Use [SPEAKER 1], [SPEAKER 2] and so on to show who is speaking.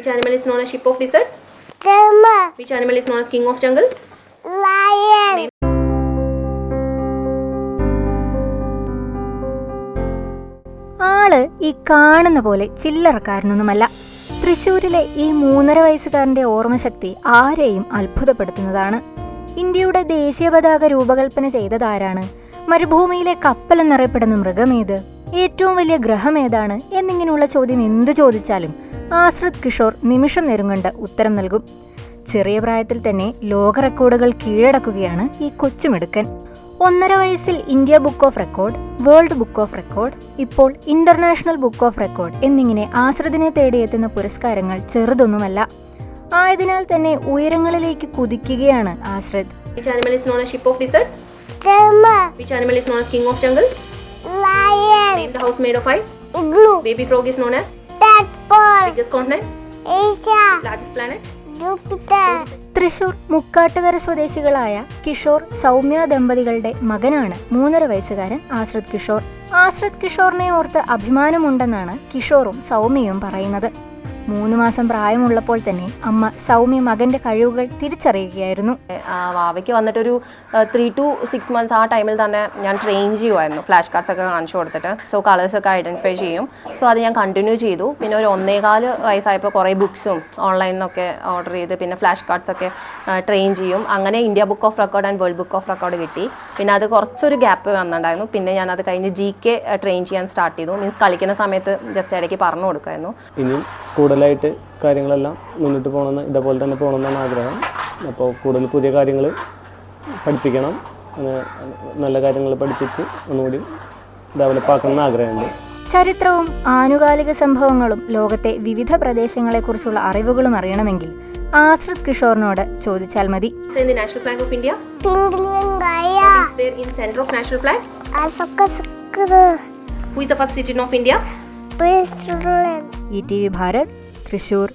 [SPEAKER 1] Which animal is known as sheep of desert?
[SPEAKER 2] Puma.
[SPEAKER 1] Which animal is known as king of jungle?
[SPEAKER 2] Lion.
[SPEAKER 3] ആൾ ഈ കാണുന്ന പോലെ ചില്ലറക്കാരനൊന്നുമല്ല തൃശ്ശൂരിലെ ഈ മൂന്നര വയസ്സുകാരന്റെ ഓർമ്മശക്തി ആരെയും അത്ഭുതപ്പെടുത്തുന്നതാണ് ഇന്ത്യയുടെ ദേശീയ പതാക രൂപകൽപ്പന ചെയ്തതാരാണ് മരുഭൂമിയിലെ കപ്പൽ എന്നറിയപ്പെടുന്ന മൃഗമേത് ഏറ്റവും വലിയ ഗ്രഹം ഏതാണ് എന്നിങ്ങനെയുള്ള ചോദ്യം എന്തു ചോദിച്ചാലും ആശ്രിത് കിഷോർ നിമിഷം നേരം കൊണ്ട് ഉത്തരം നൽകും ചെറിയ പ്രായത്തിൽ തന്നെ ലോക റെക്കോർഡുകൾ കീഴടക്കുകയാണ് ഈ കൊച്ചുമിടുക്കൻ ഒന്നര വയസ്സിൽ India book of record world book of record ഇപ്പോൾ ഇന്റർനാഷണൽ ബുക്ക് ഓഫ് റെക്കോർഡ് എന്നിങ്ങനെ ആശ്രിതിനെ തേടിയെത്തുന്ന പുരസ്കാരങ്ങൾ ചെറുതൊന്നുമല്ല ആയതിനാൽ തന്നെ ഉയരങ്ങളിലേക്ക് കുതിക്കുകയാണ് Ashrith
[SPEAKER 1] Which animal is known as ship of desert?
[SPEAKER 2] Camel.
[SPEAKER 1] Which animal is known as king of jungle?
[SPEAKER 2] Lion.
[SPEAKER 1] Name the house made of ice.
[SPEAKER 2] Igloo.
[SPEAKER 1] Baby frog is known as
[SPEAKER 2] Tadpole.
[SPEAKER 1] Biggest continent,
[SPEAKER 2] Asia.
[SPEAKER 1] largest planet.
[SPEAKER 2] Jupiter.
[SPEAKER 3] Thrissur Mukkattukara സ്വദേശികളായ കിഷോർ സൗമ്യ ദമ്പതികളുടെ മകനാണ് മൂന്നര വയസ്സുകാരൻ ആശ്രിത് കിഷോർ ആശ്രിത് കിഷോറിനെ ഓർത്ത് അഭിമാനമുണ്ടെന്നാണ് കിഷോറും സൗമ്യയും പറയുന്നത് മൂന്ന് മാസം പ്രായമുള്ളപ്പോൾ തന്നെ അമ്മ സൗമ്യ മകന്റെ കഴിവുകൾ തിരിച്ചറിയുകയായിരുന്നു.
[SPEAKER 4] ആ, വാവയ്ക്ക് വന്നിട്ടൊരു ത്രീ ടു സിക്സ് മന്ത്സ് ആ ടൈമിൽ തന്നെ ഞാൻ ട്രെയിൻ ചെയ്യുമായിരുന്നു ഫ്ലാഷ് കാർഡ്സ് ഒക്കെ കാണിച്ചു കൊടുത്തിട്ട്. സോ കളേഴ്സ് ഒക്കെ ഐഡന്റിഫൈ ചെയ്യും. സോ അത് ഞാൻ കണ്ടിന്യൂ ചെയ്തു. പിന്നെ ഒരു ഒന്നേകാൽ വയസ്സായപ്പോൾ കുറേ ബുക്സും ഓൺലൈനിൽ നിന്നൊക്കെ ഓർഡർ ചെയ്ത് പിന്നെ ഫ്ലാഷ് കാർഡ്സ് ഒക്കെ ട്രെയിൻ ചെയ്യും. അങ്ങനെ India book of record and world book of record കിട്ടി. പിന്നെ അത് കുറച്ചൊരു ഗ്യാപ്പ് വന്നിട്ടുണ്ടായിരുന്നു. പിന്നെ ഞാൻ അത് കഴിഞ്ഞ് ജി കെ ട്രെയിൻ ചെയ്യാൻ സ്റ്റാർട്ട് ചെയ്തു. മീൻസ് കളിക്കുന്ന സമയത്ത് ജസ്റ്റ് ഇടയ്ക്ക് പറഞ്ഞു കൊടുക്കുമായിരുന്നു.
[SPEAKER 5] ഇനിയും കൂടുതലായിട്ട് കാര്യങ്ങളെല്ലാം മുന്നോട്ട് പോകണമെന്ന് ഇതേപോലെ തന്നെ പോകണമെന്നാണ് ആഗ്രഹം. അപ്പോൾ കൂടുതൽ പുതിയ കാര്യങ്ങൾ പഠിപ്പിക്കണം. അങ്ങനെ നല്ല കാര്യങ്ങൾ പഠിപ്പിച്ച് ഒന്നുകൂടി ഡെവലപ്പ് ആക്കണമെന്ന് ആഗ്രഹമുണ്ട്.
[SPEAKER 3] ചരിത്രവും ആനുകാലിക സംഭവങ്ങളും ലോകത്തെ വിവിധ പ്രദേശങ്ങളെക്കുറിച്ചുള്ള അറിവുകളും അറിയണമെങ്കിൽ ആശ്രിത് കിഷോറിനോട് ചോദിച്ചാൽ മതി.
[SPEAKER 1] Who is the first citizen of India?
[SPEAKER 2] President.
[SPEAKER 3] E T V Bharat Thrissur